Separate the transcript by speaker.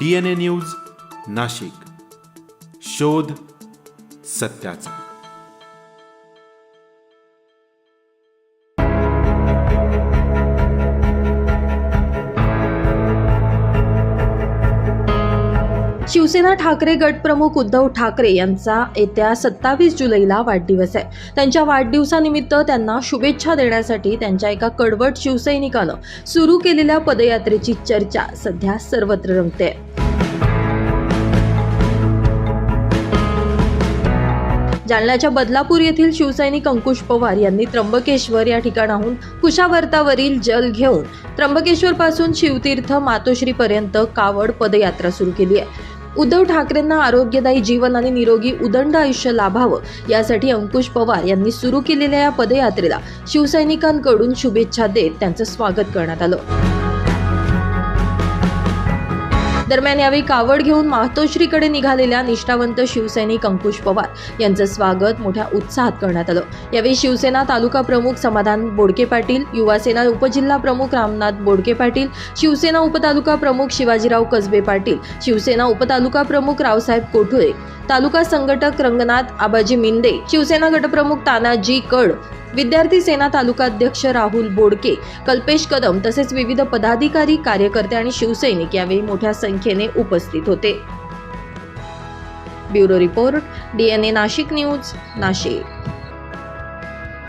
Speaker 1: DNA news Nashik. शोध सत्याचा.
Speaker 2: शिवसेना ठाकरे गटप्रमुख उद्धव ठाकरे यांचा येत्या सत्तावीस जुलैला वाढदिवस आहे. त्यांच्या वाढदिवसानिमित्त त्यांना शुभेच्छा देण्यासाठी त्यांच्या एका कडवट शिवसैनिकानं सुरू केलेल्या पदयात्रेची चर्चा सध्या सर्वत्र रंगते. जालन्याच्या बदलापूर येथील शिवसैनिक अंकुश पवार यांनी त्र्यंबकेश्वर या ठिकाणाहून कुशावर्तावरील जल घेऊन त्र्यंबकेश्वर पासून शिवतीर्थ मातोश्रीपर्यंत कावड पदयात्रा सुरू केली आहे. उद्धव ठाकरेंना आरोग्यदायी जीवन आणि निरोगी उदंड आयुष्य लाभावं यासाठी अंकुश पवार यांनी सुरू केलेल्या या पदयात्रेला शिवसैनिकांकडून शुभेच्छा देत त्यांचं स्वागत करण्यात आलं. दरम्यान यावेळी कावड घेऊन मातोश्रीकडे निघालेल्या निष्ठावंत शिवसैनिक अंकुश पवार यांचं स्वागत मोठ्या उत्साहात करण्यात आलं. यावेळी शिवसेना तालुका प्रमुख समाधान बोडके पाटील युवासेना उपजिल्हा प्रमुख रामनाथ बोडके पाटील शिवसेना उपतालुका प्रमुख शिवाजीराव कसबे पाटील शिवसेना उपतालुका प्रमुख रावसाहेब कोठुळे तालुका संघटक रंगनाथ आबाजी मिंदे शिवसेना गटप्रमुख तानाजी कड विद्यार्थी सेना तालुका अध्यक्ष राहुल बोडके कल्पेश कदम तसेच विविध पदाधिकारी कार्यकर्ते आणि शिवसैनिक यावेळी मोठ्या संख्येने उपस्थित होते. Bureau report DNA Nashik news Nashik.